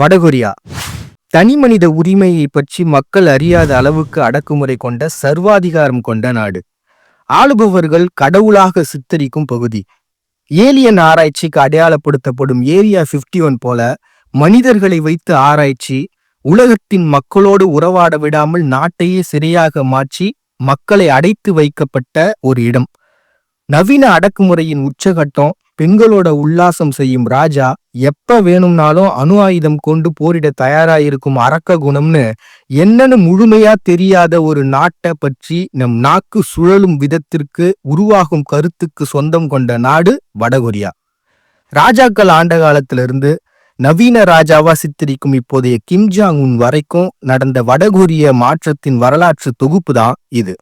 வடகொரியா. தனிமனித உரிமையை பற்றி மக்கள் அறியாத அளவுக்கு அடக்குமுறை கொண்ட சர்வாதிகாரம் கொண்ட நாடு. ஆளுபவர்கள் கடவுளாக சித்தரிக்கும் பகுதி. ஏலியன் ஆராய்ச்சிக்கு அடையாளப்படுத்தப்படும் ஏரியா 51 ஒன் போல மனிதர்களை வைத்து ஆராய்ச்சி உலகத்தின் மக்களோடு உறவாட விடாமல் நாட்டையே சிறையாக மாற்றி மக்களை அடைத்து வைக்கப்பட்ட ஒரு இடம். நவீன அடக்குமுறையின் உச்சகட்டம் பெண்களோட உல்லாசம் செய்யும் ராஜா எப்ப வேணும்னாலும் அணு ஆயுதம் கொண்டு போரிட தயாராயிருக்கும் அரக்க குணம்னு என்னன்னு முழுமையா தெரியாத ஒரு நாட்டை பற்றி நம் நாக்கு சுழலும் விதத்திற்கு உருவாகும் கருத்துக்கு சொந்தம் கொண்ட நாடு வடகொரியா. ராஜாக்கள் ஆண்ட காலத்திலிருந்து நவீன ராஜாவா சித்தரிக்கும் இப்போதைய கிம்ஜாங் உன் வரைக்கும் நடந்த வடகொரிய மாற்றத்தின் வரலாற்று தொகுப்பு தான் இது.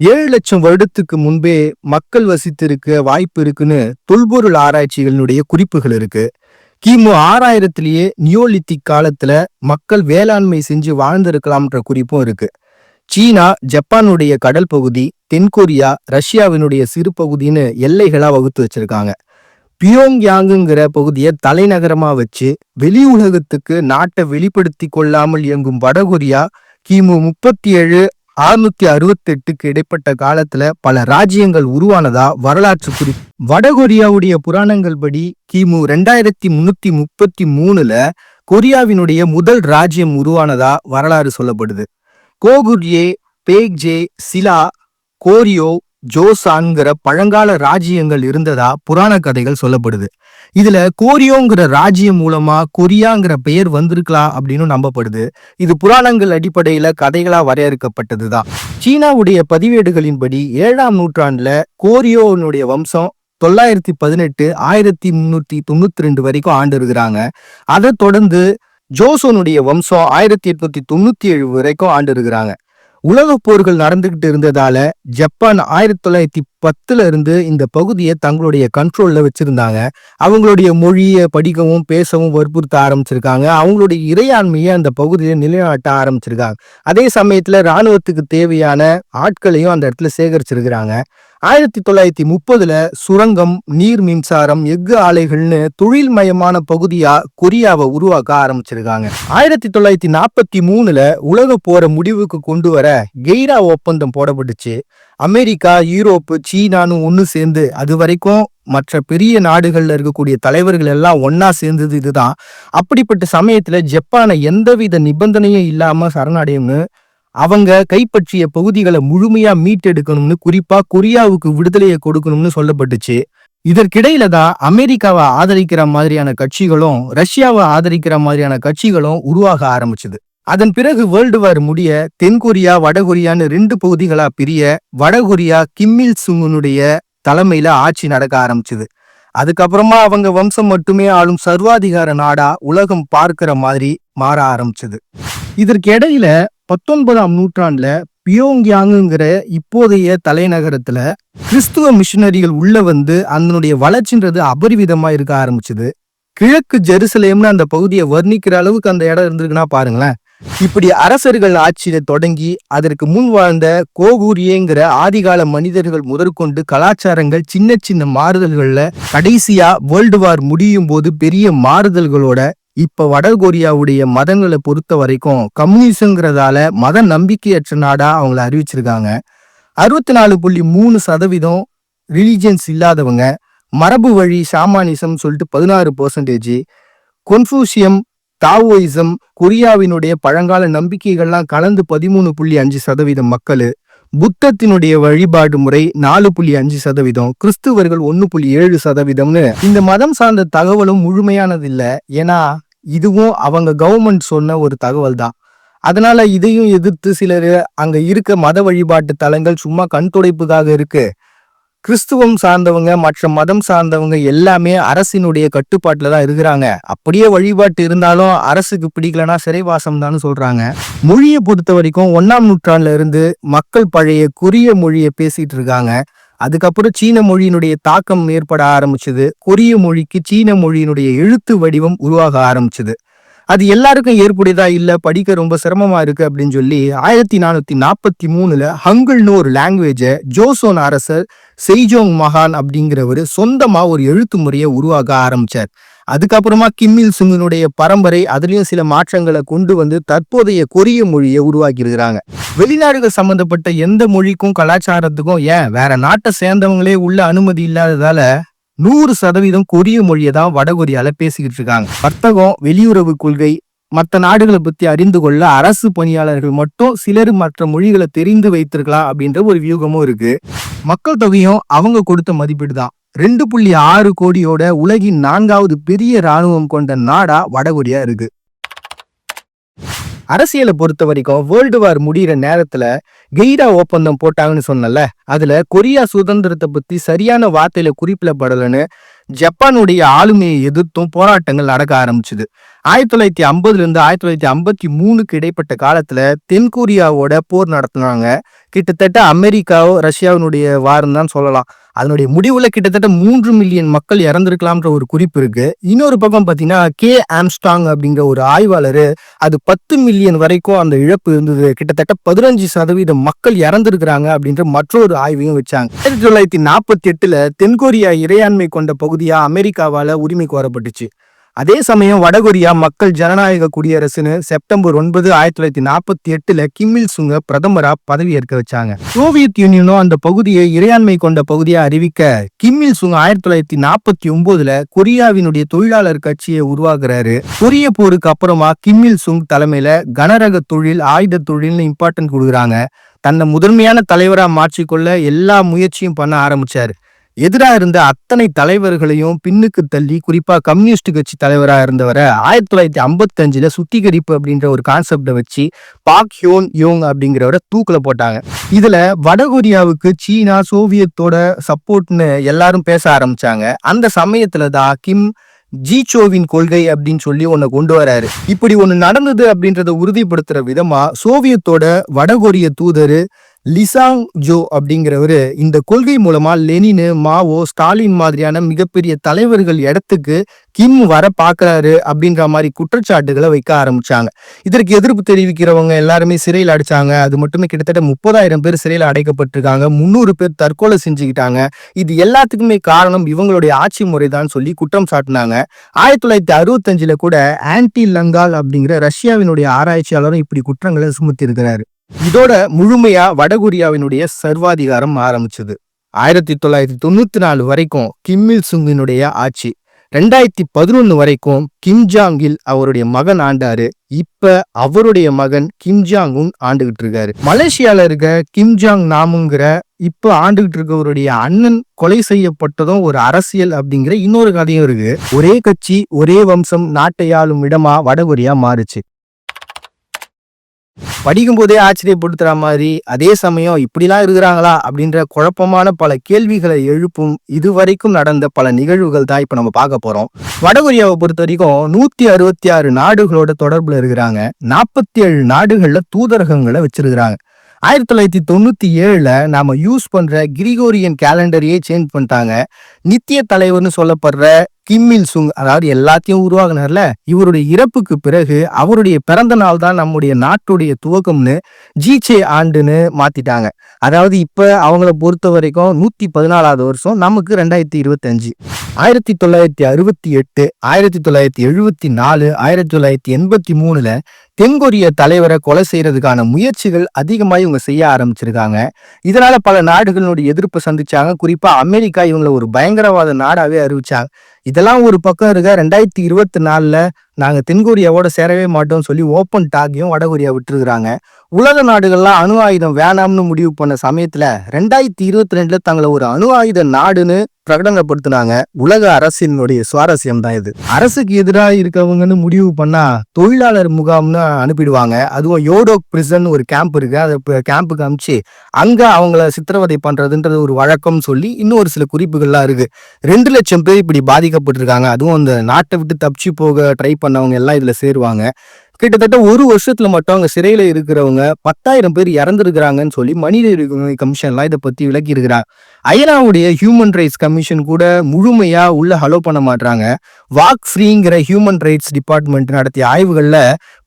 ஏழு லட்சம் வருடத்துக்கு முன்பே மக்கள் வசித்திருக்க வாய்ப்பு இருக்குன்னு தொல்பொருள் ஆராய்ச்சிகளினுடைய குறிப்புகள் இருக்கு. கிமு ஆறாயிரத்திலேயே நியோலித்திக் காலத்துல மக்கள் வேளாண்மை செஞ்சு வாழ்ந்திருக்கலாம்ன்ற குறிப்பும் இருக்கு. சீனா ஜப்பானுடைய கடல் பகுதி தென்கொரியா ரஷ்யாவினுடைய சிறு பகுதின்னு எல்லைகளா வகுத்து வச்சிருக்காங்க. பியோங்யாங்குங்கிற பகுதியை தலைநகரமா வச்சு வெளி உலகத்துக்கு நாட்டை வெளிப்படுத்தி கொள்ளாமல் இயங்கும் வடகொரியா கிமு முப்பத்தி ஏழு அறுநூத்தி அறுபத்தி எட்டுக்கு இடைப்பட்ட காலத்துல பல ராஜ்யங்கள் உருவானதா வரலாற்று குறி வடகொரியாவுடைய புராணங்கள் படி கிமு ரெண்டாயிரத்தி முன்னூத்தி முப்பத்தி மூணுல கொரியாவினுடைய முதல் ராஜ்யம் உருவானதா வரலாறு சொல்லப்படுது. கோகுர்யே பேக்ஜே சிலா கோரியோ ஜோசான்கிற பழங்கால ராஜ்யங்கள் இருந்ததா புராண கதைகள் சொல்லப்படுது. இதுல கோரியோங்கிற ராஜ்யம் மூலமா கொரியாங்கிற பெயர் வந்திருக்கலாம் அப்படின்னு நம்பப்படுது. இது புராணங்கள் அடிப்படையில கதைகளா வரையறுக்கப்பட்டதுதான். சீனாவுடைய பதிவேடுகளின்படி ஏழாம் நூற்றாண்டுல கோரியோனுடைய வம்சம் தொள்ளாயிரத்தி பதினெட்டு ஆயிரத்தி முன்னூத்தி தொண்ணூத்தி ரெண்டு வரைக்கும் ஆண்டு இருக்கிறாங்க அதை தொடர்ந்து ஜோசோனுடைய வம்சம் ஆயிரத்தி எட்நூத்தி தொண்ணூத்தி ஏழு வரைக்கும் ஆண்டு இருக்கிறாங்க உலகப் போர்கள் நடந்துகிட்டு இருந்ததால ஜப்பான் ஆயிரத்தி தொள்ளாயிரத்தி பத்துல இருந்து இந்த பகுதியை தங்களுடைய கண்ட்ரோல்ல வச்சிருந்தாங்க. அவங்களுடைய மொழியை படிக்கவும் பேசவும் வற்புறுத்த ஆரம்பிச்சிருக்காங்க. அவங்களுடைய இறையாண்மையை அந்த பகுதியை நிலைநாட்ட ஆரம்பிச்சிருக்காங்க. அதே சமயத்துல ராணுவத்துக்கு தேவையான ஆட்களையும் அந்த இடத்துல சேகரிச்சிருக்கிறாங்க. ஆயிரத்தி தொள்ளாயிரத்தி முப்பதுல சுரங்கம் நீர் மின்சாரம் எஃகு ஆலைகள்னு தொழில்மயமான பகுதியா கொரியாவை உருவாக்க ஆரம்பிச்சிருக்காங்க. ஆயிரத்தி தொள்ளாயிரத்தி நாற்பத்தி மூணுல உலக போற முடிவுக்கு கொண்டு வர கெய்ரா ஒப்பந்தம் போடப்பட்டுச்சு. அமெரிக்கா யூரோப்பு சீனான்னு ஒன்று சேர்ந்து அது வரைக்கும் மற்ற பெரிய நாடுகளில் இருக்கக்கூடிய தலைவர்கள் எல்லாம் ஒன்னா சேர்ந்தது இதுதான். அப்படிப்பட்ட சமயத்துல ஜப்பானை எந்தவித நிபந்தனையும் இல்லாம சரணடையும்னு அவங்க கைப்பற்றிய பகுதிகளை முழுமையா மீட்டெடுக்கணும்னு குறிப்பா கொரியாவுக்கு விடுதலையை கொடுக்கணும்னு சொல்லப்பட்டுச்சு. இதற்கிடையில தான் அமெரிக்காவை ஆதரிக்கிற மாதிரியான கட்சிகளும் ரஷ்யாவை ஆதரிக்கிற மாதிரியான கட்சிகளும் உருவாக ஆரம்பிச்சது. அதன் பிறகு வேர்ல்டு வார் முடிய தென்கொரியா வடகொரியான்னு ரெண்டு பகுதிகளா பிரிய வடகொரியா கிம்மில் சுங்குனுடைய தலைமையில ஆட்சி நடக்க ஆரம்பிச்சுது. அதுக்கப்புறமா அவங்க வம்சம் மட்டுமே ஆளும் சர்வாதிகார நாடா உலகம் பார்க்கிற மாதிரி மாற ஆரம்பிச்சது. இதற்கு இடையில பத்தொன்பதாம் நூற்றாண்டுல பியோங்யாங்குங்கிற இப்போதைய தலைநகரத்துல கிறிஸ்துவ மிஷினரிகள் உள்ள வந்து அதனுடைய வளர்ச்சின்றது அபரிவிதமா இருக்க ஆரம்பிச்சது. கிழக்கு ஜெருசலேம்னு அந்த பகுதியை வர்ணிக்கிற அளவுக்கு அந்த இடம் இருந்திருக்குன்னா பாருங்களேன். இப்படி அரசர்கள் ஆட்சியில தொடங்கி அதற்கு முன் வாழ்ந்த கோகூரியேங்கிற ஆதிகால மனிதர்கள் முதற்கொண்டு கலாச்சாரங்கள் சின்ன சின்ன மாறுதல்கள்ல கடைசியா வேர்ல்டு வார் முடியும் போது பெரிய மாறுதல்களோட இப்ப வடகொரியாவுடைய மதங்களை பொறுத்த வரைக்கும் கம்யூனிசங்கிறதால மத நம்பிக்கையற்ற நாடா அவங்கள அறிவிச்சிருக்காங்க. அறுபத்தி நாலு புள்ளி மூணு சதவீதம் ரிலீஜியன்ஸ் இல்லாதவங்க மரபு வழி ஷாமானிசம் சொல்லிட்டு பதினாறு பர்சன்டேஜ் கொன்ஃபூசியம் தாவோயிசம் கொரியாவினுடைய பழங்கால நம்பிக்கைகள்லாம் கலந்து பதிமூணு புள்ளி அஞ்சு சதவீதம் மக்கள். புத்தத்தினுடைய வழிபாடு முறை நாலு புள்ளி அஞ்சு சதவீதம். கிறிஸ்துவர்கள் ஒன்னு புள்ளி ஏழு சதவீதம்னு. இந்த மதம் சார்ந்த தகவலும் முழுமையானது இல்ல ஏன்னா இதுவும் அவங்க கவர்மெண்ட் சொன்ன ஒரு தகவல் தான் அதனால இதையும் எதிர்த்து சிலர் அங்க இருக்க மத வழிபாட்டு தலங்கள் சும்மா கண் துடைப்புக்காக இருக்கு. கிறிஸ்துவம் சார்ந்தவங்க மற்ற மதம் சார்ந்தவங்க எல்லாமே அரசினுடைய கட்டுப்பாட்டில் தான் இருக்கிறாங்க. அப்படியே வழிபாட்டு இருந்தாலும் அரசுக்கு பிடிக்கலனா சிறைவாசம் தான் சொல்றாங்க. மொழியை பொறுத்த வரைக்கும் ஒன்னாம் நூற்றாண்டுல இருந்து மக்கள் பழைய கொரிய மொழியை பேசிட்டு இருக்காங்க. அதுக்கப்புறம் சீன மொழியினுடைய தாக்கம் ஏற்பட ஆரம்பிச்சது. கொரிய மொழிக்கு சீன மொழியினுடைய எழுத்து வடிவம் உருவாக ஆரம்பிச்சது. அது எல்லாருக்கும் ஏற்புடையதா இல்ல? படிக்க ரொம்ப சிரமமா இருக்கு அப்படின்னு சொல்லி ஆயிரத்தி நானூத்தி நாற்பத்தி மூணுல ஹங்குள்னு ஒரு லாங்குவேஜை ஜோசோன் அரசர் செய்ஜோங் மகான் அப்படிங்கிறவர் சொந்தமா ஒரு எழுத்து முறையை உருவாக்க ஆரம்பிச்சார். அதுக்கப்புறமா கிம்மில் சுங்கனுடைய பரம்பரை அதுலயும் சில மாற்றங்களை கொண்டு வந்து தற்போதைய கொரிய மொழியை உருவாக்கி இருக்கிறாங்க வெளிநாடுகள் சம்பந்தப்பட்ட எந்த மொழிக்கும் கலாச்சாரத்துக்கும் ஏன் வேற நாட்டை சேர்ந்தவங்களே உள்ள அனுமதி இல்லாததால நூறு சதவீதம் கொரிய மொழியை தான் வடகொரியால பேசிக்கிட்டு இருக்காங்க. வர்த்தகம் வெளியுறவு கொள்கை மற்ற நாடுகளை பத்தி அறிந்து கொள்ள அரசு பணியாளர்கள் மட்டும் சிலர் மற்ற மொழிகளை தெரிந்து வைத்திருக்கலாம் அப்படின்ற ஒரு வியூகமும் இருக்கு. மக்கள் தொகையும் அவங்க கொடுத்த மதிப்பீடு தான். ரெண்டு புள்ளி ஆறு கோடியோட உலகின் நான்காவது பெரிய ராணுவம் கொண்ட நாடா வடகொரியா இருக்கு. அரசியலை பொறுத்த வரைக்கும் வேர்ல்டு வார் முடியிற நேரத்துல கெய்டா ஒப்பந்தம் போட்டாங்கன்னு சொன்னல அதுல கொரியா சுதந்திரத்தை பத்தி சரியான வார்த்தையில குறிப்பிடப்படலன்னு ஜப்பானுடைய ஆளுமையை எதிர்த்தும் போராட்டங்கள் நடக்க ஆரம்பிச்சுது. ஆயிரத்தி தொள்ளாயிரத்தி ஐம்பதுல இருந்து ஆயிரத்தி தொள்ளாயிரத்தி ஐம்பத்தி மூணுக்கு இடைப்பட்ட காலத்துல தென்கொரியாவோட போர் நடத்தினாங்க. கிட்டத்தட்ட அமெரிக்காவோ ரஷ்யாவினுடைய வாரம் தான் சொல்லலாம். அதனுடைய முடிவுல கிட்டத்தட்ட மூன்று மில்லியன் மக்கள் இறந்திருக்கலாம்ன்ற ஒரு குறிப்பு இருக்கு. இன்னொரு பக்கம் பாத்தீங்கன்னா கே ஆம்ஸ்டாங் அப்படிங்கிற ஒரு ஆய்வாளர் அது பத்து மில்லியன் வரைக்கும் அந்த இழப்பு இருந்தது. கிட்டத்தட்ட பதினஞ்சு சதவீதம் மக்கள் இறந்திருக்கிறாங்க அப்படின்ற மற்றொரு ஆய்வையும் வச்சாங்க. ஆயிரத்தி தொள்ளாயிரத்தி நாற்பத்தி எட்டுல தென்கொரியா இறையாண்மை கொண்ட பகுதியா அமெரிக்காவால உரிமை கோரப்பட்டுச்சு அதே சமயம் வடகொரியா மக்கள் ஜனநாயக குடியரசுன்னு செப்டம்பர் ஒன்பது ஆயிரத்தி தொள்ளாயிரத்தி நாற்பத்தி எட்டுல கிம்மில் சுங்க பிரதமரா பதவியேற்க வச்சாங்க. சோவியத் யூனியனும் அந்த பகுதியை இறையாண்மை கொண்ட பகுதியா அறிவிக்க கிம்மில் சுங் ஆயிரத்தி தொள்ளாயிரத்தி நாற்பத்தி ஒன்பதுல கொரியாவினுடைய தொழிலாளர் கட்சியை உருவாக்குறாரு. கொரிய போருக்கு அப்புறமா கிம்மில் சுங் தலைமையில கனரக தொழில் ஆயுத தொழில்னு இம்பார்ட்டன்ட் கொடுக்குறாங்க. தன்னை முதன்மையான தலைவரா மாற்றிக்கொள்ள எல்லா முயற்சியும் பண்ண ஆரம்பிச்சாரு. எதிராக இருந்த அத்தனை தலைவர்களையும் பின்னுக்கு தள்ளி குறிப்பாக கம்யூனிஸ்ட் கட்சி தலைவராக இருந்தவரை ஆயிரத்தி தொள்ளாயிரத்தி ஐம்பத்தி அஞ்சுல சுத்திகரிப்பு அப்படின்ற ஒரு கான்செப்டை வச்சு பாக் ஹியோன் யோங் அப்படிங்கிறவரை தூக்கில் போட்டாங்க. இதுல வடகொரியாவுக்கு சீனா சோவியத்தோட சப்போர்ட்னு எல்லாரும் பேச ஆரம்பிச்சாங்க. அந்த சமயத்துல தான் கிம் ஜீச்சோவின் கொள்கை அப்படின்னு சொல்லி ஒன்னு கொண்டு வராரு. இப்படி ஒன்று நடந்தது அப்படின்றத உறுதிப்படுத்துற விதமா சோவியத்தோட வடகொரிய தூதர் லிசாங் ஜோ அப்படிங்கிறவரு இந்த கொள்கை மூலமா லெனினு மாவோ ஸ்டாலின் மாதிரியான மிகப்பெரிய தலைவர்கள் இடத்துக்கு கிம் வர பாக்குறாரு அப்படின்ற மாதிரி குற்றச்சாட்டுகளை வைக்க ஆரம்பிச்சாங்க. இதற்கு எதிர்ப்பு தெரிவிக்கிறவங்க எல்லாருமே சிறையில் அடிச்சாங்க. அது மட்டுமே கிட்டத்தட்ட முப்பதாயிரம் பேர் சிறையில் அடைக்கப்பட்டிருக்காங்க. முந்நூறு பேர் தற்கொலை செஞ்சுக்கிட்டாங்க. இது எல்லாத்துக்குமே காரணம் இவங்களுடைய ஆட்சி முறைதான் சொல்லி குற்றம் சாட்டினாங்க. ஆயிரத்தி தொள்ளாயிரத்தி அறுபத்தஞ்சுல கூட ஆன்டி லங்கால் அப்படிங்கிற ரஷ்யாவினுடைய ஆராய்ச்சியாளரும் இப்படி குற்றங்களை சுமத்தி இருக்கிறாரு இதோட முழுமையா வடகொரியாவினுடைய சர்வாதிகாரம் ஆரம்பிச்சது. ஆயிரத்தி தொள்ளாயிரத்தி தொண்ணூத்தி நாலு வரைக்கும் கிம்மில் சுங்கினுடைய ஆட்சி. ரெண்டாயிரத்தி பதினொன்னு வரைக்கும் கிம் ஜாங்கில் அவருடைய மகன் ஆண்டாரு. இப்ப அவருடைய மகன் கிம் ஜாங் உன் ஆண்டுகிட்டு இருக்காரு. மலேசியால இருக்க கிம் ஜாங் நாமுங்கிற இப்ப ஆண்டுகிட்டு இருக்கவருடைய அண்ணன் கொலை செய்யப்பட்டதும் ஒரு அரசியல் அப்படிங்கிற இன்னொரு கதையும் இருக்கு. ஒரே கட்சி ஒரே வம்சம் நாட்டை ஆளும் இடமா வடகொரியா மாறுச்சு. படிக்கும்போதே ஆச்சரியப்படுத்துற மாதிரி அதே சமயம் இப்படிலாம் இருக்கிறாங்களா அப்படின்ற குழப்பமான பல கேள்விகளை எழுப்பும் இதுவரைக்கும் நடந்த பல நிகழ்வுகள் தான் இப்ப நம்ம பார்க்க போறோம். வடகொரியாவை பொறுத்த வரைக்கும் நூத்தி அறுபத்தி ஆறு நாடுகளோட தொடர்புல இருக்கிறாங்க. நாற்பத்தி ஏழு நாடுகள்ல தூதரகங்களை வச்சிருக்கிறாங்க. ஆயிரத்தி தொள்ளாயிரத்தி தொண்ணூத்தி ஏழுல நாம யூஸ் பண்ற கிரிகோரியன் கேலண்டரையே சேஞ்ச் பண்ணிட்டாங்க. நித்திய தலைவர்னு சொல்லப்படுற கிம்மில் சுங் அதாவது எல்லாத்தையும் உருவாகினார்ல இவருடைய இறப்புக்கு பிறகு அவருடைய பிறந்த நாள் தான் நம்முடைய நாட்டுடைய துவக்கம்னு ஜிச்சே ஆண்டுன்னு மாத்திட்டாங்க. அதாவது இப்ப அவங்கள பொறுத்த வரைக்கும் நூத்தி பதினாலாவது வருஷம் நமக்கு ரெண்டாயிரத்தி இருபத்தி அஞ்சு ஆயிரத்தி தொள்ளாயிரத்தி அறுபத்தி எட்டு ஆயிரத்தி தொள்ளாயிரத்தி எழுபத்தி நாலு ஆயிரத்தி தொள்ளாயிரத்தி எண்பத்தி மூணுல தென்கொரிய தலைவரை கொலை செய்யறதுக்கான முயற்சிகள் அதிகமாக இவங்க செய்ய ஆரம்பிச்சிருக்காங்க. இதனால பல நாடுகளுடைய எதிர்ப்பு சந்திச்சாங்க. குறிப்பா அமெரிக்கா இவங்களை ஒரு பயங்கரவாத நாடாவே அறிவிச்சாங்க. இதெல்லாம் ஒரு பக்கம் இருக்க ரெண்டாயிரத்தி இருபத்தி நாலுல நாங்க தென்கொரியாவோட சேரவே மாட்டோம்னு சொல்லி ஓப்பன் டாக்கையும் வடகொரியா விட்டுருக்குறாங்க. உலக நாடுகள்லாம் அணு ஆயுதம் வேணாம்னு முடிவு பண்ண சமயத்துல ரெண்டாயிரத்தி இருபத்தி ரெண்டுல தங்களை ஒரு அணு ஆயுத நாடுன்னு பிரகடனப்படுத்தினாங்க. உலக அரசினுடைய சுவாரஸ்யம் தான் இது. அரசுக்கு எதிராக இருக்கவங்கன்னு முடிவு பண்ணா தொழிலாளர் முகாம்னு அனுப்பிடுவாங்க. அதுவும் யோடோக் பிரிசன் ஒரு கேம்ப் இருக்கு. அதை கேம்புக்கு அமிச்சு அங்க அவங்கள சித்திரவதை பண்றதுன்றது ஒரு வழக்கம் சொல்லி இன்னும் ஒரு சில குறிப்புகள்லாம் இருக்கு. ரெண்டு லட்சம் பேர் இப்படி பாதிக்கப்பட்டிருக்காங்க. அதுவும் அந்த நாட்டை விட்டு தப்பிச்சு போக ட்ரை பண்ணவங்க எல்லாம் இதுல சேருவாங்க. கிட்டத்தட்ட ஒரு வருஷத்துல மட்டும் அங்க சிறையில இருக்கிறவங்க பத்தாயிரம் பேர் இறந்துருக்கிறாங்கன்னு சொல்லி மனித உரிமை கமிஷன்லாம் இதை பத்தி விளக்கி இருக்கிறாங்க ஐநாவுடைய ஹியூமன் ரைட்ஸ் கமிஷன் கூட முழுமையா உள்ள ஹலோ பண்ண மாட்டாங்க வாக் ஃப்ரீங்கிற ஹியூமன் ரைட்ஸ் டிபார்ட்மெண்ட் நடத்திய ஆய்வுகள்ல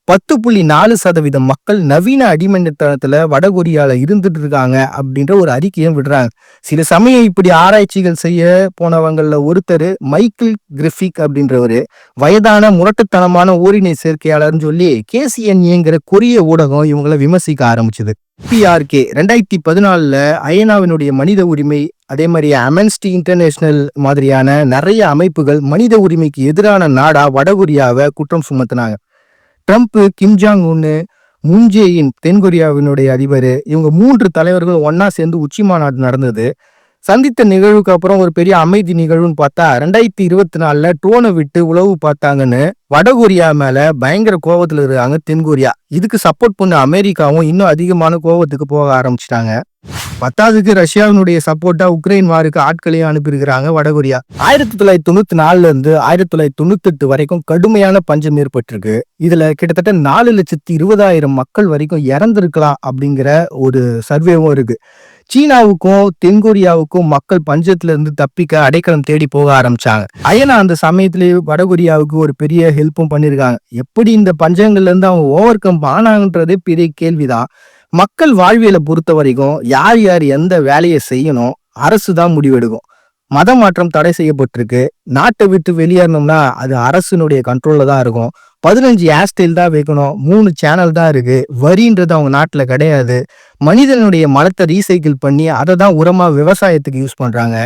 பத்து புள்ளி நாலு சதவீதம் மக்கள் நவீன அடிமைத்தனத்துல வடகொரியால இருந்துட்டு இருக்காங்க அப்படின்ற ஒரு அறிக்கையும் விடுறாங்க. சில சமயம் இப்படி ஆராய்ச்சிகள் செய்ய போனவங்கள்ல ஒருத்தர் மைக்கேல் கிரிஃபிக் அப்படின்றவர் வயதான முரட்டுத்தனமான ஓரினை சேர்க்கையாளர்னு சொல்லி கேசிஎன்ஏங்கிற கொரிய ஊடகம் இவங்களை விமர்சிக்க ஆரம்பிச்சது. பிஆர்கே ரெண்டாயிரத்தி பதினாலில் ஐநாவினுடைய மனித உரிமை அதே மாதிரி அமென்ஸ்டி இன்டர்நேஷனல் மாதிரியான நிறைய அமைப்புகள் மனித உரிமைக்கு எதிரான நாடா வடகொரியாவை குற்றம் சுமத்தினாங்க. ட்ரம்ப் கிம் ஜாங் உன்னு மூன்ஜேயின் தென்கொரியாவினுடைய அதிபர் இவங்க மூன்று தலைவர்கள் ஒன்னா சேர்ந்து உச்சி மாநாடு நடந்தது. சந்தித்த நிகழ்வுக்கு அப்புறம் ஒரு பெரிய அமைதி நிகழ்வுன்னு பார்த்தா ரெண்டாயிரத்தி இருபத்தி நாலுல ட்ரோனை விட்டு உளவு பார்த்தாங்கன்னு வடகொரியா மேல பயங்கர கோபத்துல இருக்காங்க தென்கொரியா இதுக்கு சப்போர்ட் பண்ண அமெரிக்காவும் இன்னும் அதிகமான கோவத்துக்கு போக ஆரம்பிச்சிட்டாங்க. பத்தாவதுக்கு ரஷ்யாவினுடைய சப்போர்ட்டா உக்ரைன் வாருக்கு ஆட்களையும் அனுப்பியிருக்கிறாங்க வடகொரியா ஆயிரத்தி தொள்ளாயிரத்தி தொண்ணூத்தி நாலுல இருந்து ஆயிரத்தி தொள்ளாயிரத்தி தொண்ணூத்தி எட்டு வரைக்கும் கடுமையான பஞ்சம் ஏற்பட்டிருக்கு. இதுல கிட்டத்தட்ட நாலு லட்சத்தி இருபதாயிரம் மக்கள் வரைக்கும் இறந்திருக்கலாம் அப்படிங்கிற ஒரு சர்வேவும் இருக்கு. சீனாவுக்கும் தென்கொரியாவுக்கும் மக்கள் பஞ்சத்துல இருந்து தப்பிக்க அடைக்கலம் தேடி போக ஆரம்பிச்சாங்க. ஐயனா அந்த சமயத்திலேயே வடகொரியாவுக்கு ஒரு பெரிய ஹெல்ப்பும் பண்ணிருக்காங்க. எப்படி இந்த பஞ்சங்கள்ல இருந்து அவங்க ஓவர் கம் ஆனாங்கன்றதே பெரிய கேள்விதான். மக்கள் வாழ்வியலை பொறுத்த வரைக்கும் யார் யார் எந்த வேலையை செய்யணும் அரசு தான் முடிவெடுக்கும். மத மாற்றம் தடை செய்யப்பட்டிருக்கு. நாட்டை விட்டு வெளியேறணும்னா அது அரசினுடைய கண்ட்ரோல்ல தான் இருக்கும். பதினஞ்சு ஹேர்ஸ்டைல் தான் வைக்கணும் மூணு சேனல் தான் இருக்கு வரின்றது அவங்க நாட்டில் கிடையாது. மனிதனுடைய மலத்தை ரீசைக்கிள் பண்ணி அதை தான் உரமாக விவசாயத்துக்கு யூஸ் பண்ணுறாங்க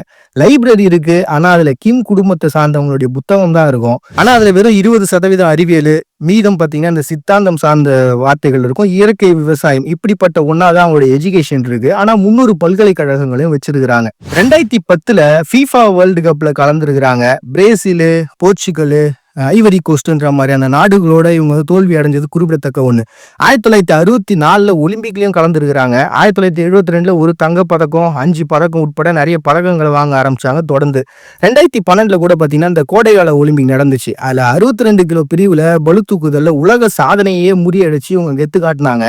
லைப்ரரி இருக்கு ஆனால் அதில் கிம் குடும்பத்தை சார்ந்தவங்களுடைய புத்தகம் தான் இருக்கும். ஆனால் அதில் வெறும் இருபது சதவீதம் அறிவியல் மீதம் பார்த்தீங்கன்னா இந்த சித்தாந்தம் சார்ந்த வார்த்தைகள் இருக்கும். இயற்கை விவசாயம் இப்படிப்பட்ட ஒன்னாதான் அவங்களுடைய எஜுகேஷன் இருக்கு. ஆனால் முன்னூறு பல்கலைக்கழகங்களையும் வச்சிருக்கிறாங்க. ரெண்டாயிரத்தி பத்தில் ஃபீஃபா வேர்ல்டு கப்பில் கலந்துருக்கிறாங்க. பிரேசிலு போர்ச்சுகலு ஐவரி கோஸ்ட்ன்ற மாதிரியான நாடுகளோட இவங்க வந்து தோல்வி அடைஞ்சது குறிப்பிடத்தக்க ஒன்று ஆயிரத்தி தொள்ளாயிரத்தி அறுபத்தி நாலில் ஒலிம்பிக்லேயும் கலந்துருக்கிறாங்க. ஆயிரத்தி தொள்ளாயிரத்தி எழுபத்தி ரெண்டில் ஒரு தங்க பதக்கம் அஞ்சு பதக்கம் உட்பட நிறைய பதக்கங்களை வாங்க ஆரம்பித்தாங்க தொடர்ந்து. ரெண்டாயிரத்தி பன்னெண்டில் கூட பார்த்தீங்கன்னா இந்த கோடைகால ஒலிம்பிக் நடந்துச்சு. அதில் அறுபத்தி ரெண்டு கிலோ பிரிவில் பளுத்தூக்குதலில் உலக சாதனையே முறியடிச்சு இவங்க கெத்து காட்டினாங்க.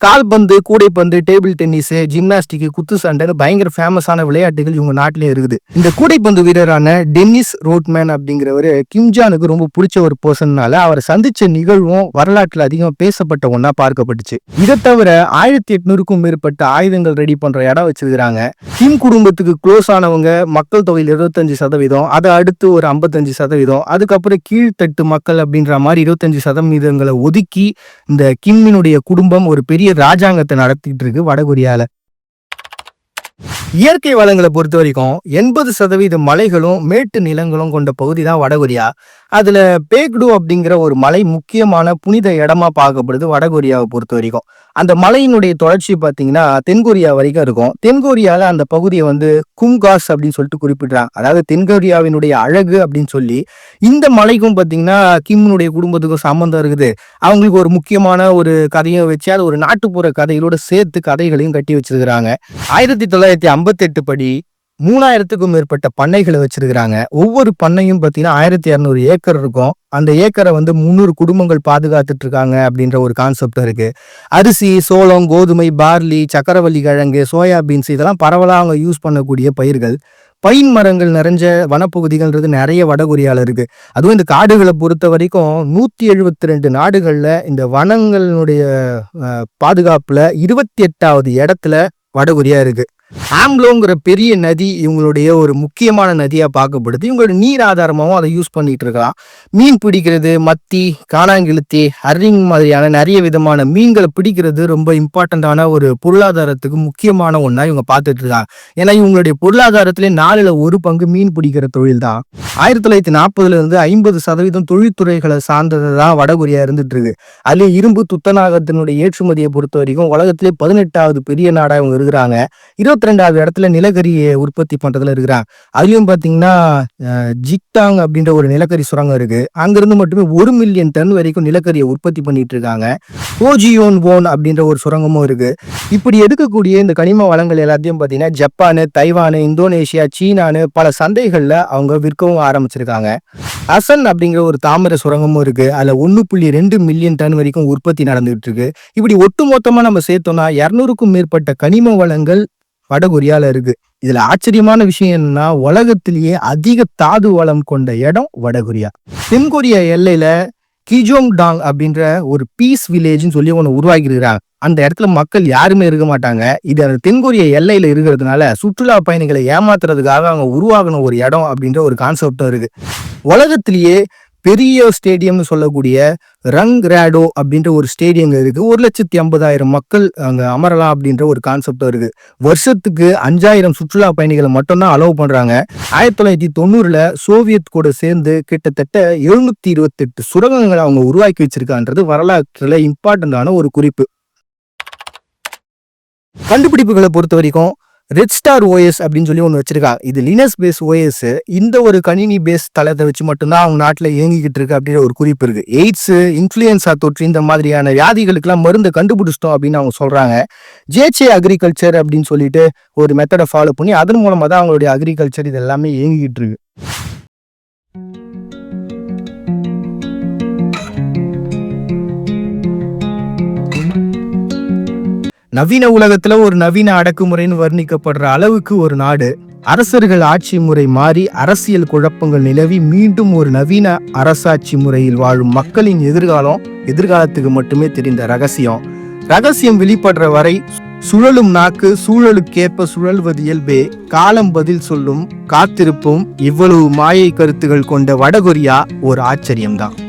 கால்பந்து கூடைப்பந்து டேபிள் டென்னிஸு ஜிம்னாஸ்டிக்கு குத்து சண்டைன்னு பயங்கர ஃபேமஸான விளையாட்டுகள் இவங்க நாட்டிலே இருக்குது. இந்த கூடைப்பந்து வீரரான டென்னிஸ் ரோட்மேன் அப்படிங்கிறவர் கிம்ஜானுக்கு ரொம்ப பிடிச்ச ஒரு பர்சன்னால அவரை சந்திச்ச நிகழ்வும் வரலாற்றில் அதிகம் பேசப்பட்ட ஒன்றா பார்க்கப்பட்டுச்சு. இதை தவிர ஆயிரத்தி எட்நூறுக்கும் மேற்பட்ட ஆயுதங்கள் ரெடி பண்ற இடம் வச்சிருக்கிறாங்க. கிம் குடும்பத்துக்கு க்ளோஸ் ஆனவங்க மக்கள் தொகையில் இருபத்தஞ்சு சதவீதம் அதை அடுத்து ஒரு ஐம்பத்தஞ்சு சதவீதம் அதுக்கப்புறம் கீழ்த்தட்டு மக்கள் அப்படின்ற மாதிரி இருபத்தஞ்சு சதவீதங்களை ஒதுக்கி இந்த கிம்மினுடைய குடும்பம் ஒரு பெரிய ராஜாங்கத்தை நடத்திட்டு இருக்கு வடகொரியால. இயற்கை வளங்களை பொறுத்த வரைக்கும் எண்பது சதவீத மலைகளும் மேட்டு நிலங்களும் கொண்ட பகுதி தான் வடகொரியா. அதுல பேக்டு அப்படிங்கிற ஒரு மலை முக்கியமான புனித இடமா பார்க்கப்படுது வடகொரியாவை பொறுத்த வரைக்கும். அந்த மலையினுடைய தொடர்ச்சி பார்த்தீங்கன்னா தென்கொரியா வரைக்கும் இருக்கும். தென்கொரியால அந்த பகுதியை வந்து கும்காஸ் அப்படின்னு சொல்லிட்டு குறிப்பிடுறாங்க. அதாவது தென்கொரியாவினுடைய அழகு அப்படின்னு சொல்லி இந்த மலைக்கும் பார்த்தீங்கன்னா கிம்னுடைய குடும்பத்துக்கும் சம்மந்தம் இருக்குது. அவங்களுக்கு ஒரு முக்கியமான ஒரு கதையை வச்சு அது ஒரு நாட்டுப்புற கதைகளோட சேர்த்து கதைகளையும் கட்டி வச்சிருக்கிறாங்க. ஆயிரத்தி தொள்ளாயிரத்தி ஐம்பத்தெட்டு படி மூணாயிரத்துக்கும் மேற்பட்ட பண்ணைகளை வச்சிருக்கிறாங்க. ஒவ்வொரு பண்ணையும் பார்த்தீங்கன்னா ஆயிரத்தி இரநூறு ஏக்கர் இருக்கும். அந்த ஏக்கரை வந்து முந்நூறு குடும்பங்கள் பாதுகாத்துட்டு இருக்காங்க அப்படின்ற ஒரு கான்செப்ட் இருக்கு. அரிசி சோளம் கோதுமை பார்லி சக்கரவள்ளி கிழங்கு சோயாபீன்ஸ் இதெல்லாம் பரவலாக அவங்க யூஸ் பண்ணக்கூடிய பயிர்கள். பைன் மரங்கள் நிறைஞ்ச வனப்பகுதிகள்ன்றது நிறைய வடகொரியால இருக்கு. அதுவும் இந்த காடுகளை பொறுத்த வரைக்கும் நூத்தி எழுபத்தி ரெண்டு நாடுகள்ல இந்த வனங்களினுடைய பாதுகாப்பில் பாதுகாப்புல இருபத்தி எட்டாவது இடத்துல வடகொரியா இருக்கு. ஆம்லோங்கிற பெரிய நதி இவங்களுடைய ஒரு முக்கியமான நதியா பார்க்கப்படுது. இவங்களோட நீர் ஆதாரமாகவும் அதை யூஸ் பண்ணிட்டு இருக்கலாம். மீன் பிடிக்கிறது மத்தி காணாங்கிழுத்தி ஹரிங் மாதிரியான நிறைய விதமான மீன்களை பிடிக்கிறது ரொம்ப இம்பார்ட்டண்ட்டான ஒரு பொருளாதாரத்துக்கு முக்கியமான ஒன்றா இவங்க பார்த்துட்டு இருக்காங்க. ஏன்னா இவங்களுடைய பொருளாதாரத்திலே நாலுல ஒரு பங்கு மீன் பிடிக்கிற தொழில் தான் ஆயிரத்தி தொள்ளாயிரத்தி நாற்பதுல இருந்து ஐம்பது சதவீதம் தொழில்துறைகளை சார்ந்தது தான் வடகொரியா இருந்துட்டு இருக்கு. அதுல இரும்பு துத்தநாகத்தினுடைய ஏற்றுமதியை பொறுத்த வரைக்கும் உலகத்திலே பதினெட்டாவது பெரிய நாடா இவங்க இருக்கிறாங்க. இருபத்தி ரெண்டாவது இடத்துல நிலக்கரியை உற்பத்தி பண்றதுல இருக்கிறான் அதுலயும் பாத்தீங்கன்னா ஜிக்தாங் அப்படின்ற ஒரு நிலக்கரி சுரங்கம் இருக்கு. அங்கிருந்து மட்டுமே ஒரு மில்லியன் டன் வரைக்கும் நிலக்கரியை உற்பத்தி பண்ணிட்டு இருக்காங்க. ஓஜியோன் போன் அப்படின்ற ஒரு சுரங்கமும் இருக்கு. இப்படி எடுக்கக்கூடிய இந்த கனிம வளங்கள் எல்லாத்தையும் பாத்தீங்கன்னா ஜப்பானு தைவானு இந்தோனேஷியா சீனான்னு பல சந்தைகள்ல அவங்க விற்கவும் ஆரம்பிச்சிருக்காங்க. அசன் அப்படிங்கிற ஒரு தாமிர சுரங்கமும் இருக்கு. அதுல ஒன்னு புள்ளி ரெண்டு மில்லியன் டன் வரைக்கும் உற்பத்தி நடந்துகிட்டு இருக்கு. இப்படி ஒட்டுமொத்தமா நம்ம சேர்த்தோம்னா இருநூறுக்கும் மேற்பட்ட கனிம வளங்கள் வடகொரியால இருக்கு. இதுல ஆச்சரியமான விஷயம் என்னன்னா உலகத்திலேயே அதிக தாது வளம் கொண்ட இடம் வடகொரியா. தென்கொரியா எல்லையில கிஜோங் டாங் அப்படின்ற ஒரு பீஸ் வில்லேஜ்னு சொல்லி ஒன்று உருவாக்கி இருக்கிறாங்க அந்த இடத்துல மக்கள் யாருமே இருக்க மாட்டாங்க. இது அந்த தென்கொரிய எல்லையில இருக்கிறதுனால சுற்றுலா பயணிகளை ஏமாத்துறதுக்காக அவங்க உருவாகின ஒரு இடம் அப்படின்ற ஒரு கான்செப்டும் இருக்கு. உலகத்திலேயே பெரிய ஸ்டேடியம்னு சொல்லக்கூடிய ரங் ரேடோ அப்படின்ற ஒரு ஸ்டேடியம் இருக்கு. ஒரு லட்சத்தி ஐம்பதாயிரம் மக்கள் அங்க அமரலாம் அப்படின்ற ஒரு கான்செப்டும் இருக்கு. வருஷத்துக்கு அஞ்சாயிரம் சுற்றுலா பயணிகளை மட்டும்தான் அலோவ் பண்றாங்க. ஆயிரத்தி தொள்ளாயிரத்தி தொண்ணூறுல சோவியத் கூட சேர்ந்து கிட்டத்தட்ட எழுநூத்தி இருபத்தெட்டு சுரங்கங்களை அவங்க உருவாக்கி வச்சிருக்கான்றது வரலாற்றுல இம்பார்ட்டண்டான ஒரு குறிப்பு. கண்டுபிடிப்புகளை பொறுத்த வரைக்கும் ரெட் ஸ்டார் ஓஎஸ் அப்படின்னு சொல்லி ஒன்று வச்சிருக்காங்க இது லினஸ் பேஸ் ஓஎஸ் இந்த ஒரு கணினி பேஸ் தளத்தை வச்சு மட்டும்தான் அவங்க நாட்டில் இயங்கிக்கிட்டு இருக்கு அப்படின்ற ஒரு குறிப்பு இருக்கு. எய்ட்ஸ் இன்ஃப்ளூயன்ஸா தொற்று இந்த மாதிரியான வியாதிகளுக்கெல்லாம் மருந்து கண்டுபிடிச்சிட்டோம் அப்படின்னு அவங்க சொல்றாங்க. ஜேச்சே அக்ரிகல்ச்சர் அப்படின்னு சொல்லிட்டு ஒரு மெத்தடை ஃபாலோ பண்ணி அதன் மூலமாக தான் அவங்களுடைய அக்ரிகல்ச்சர் இது எல்லாமே இயங்கிக்கிட்டு இருக்கு. நவீன உலகத்துல ஒரு நவீன அடக்குமுறைன்னு வர்ணிக்கப்படுற அளவுக்கு ஒரு நாடு. அரசர்கள் ஆட்சி முறை மாறி அரசியல் குழப்பங்கள் நிலவி மீண்டும் ஒரு நவீன அரசாட்சி முறையில் வாழும் மக்களின் எதிர்காலம் எதிர்காலத்துக்கு மட்டுமே தெரிந்த ரகசியம். ரகசியம் வெளிப்படுற வரை சுழலும் நாக்கு சூழலுக்கேற்ப சுழல்வது இயல்பே. காலம் பதில் சொல்லும் காத்திருப்பும் இவ்வளவு மாயை கருத்துகள் கொண்ட வடகொரியா ஒரு ஆச்சரியம்தான்.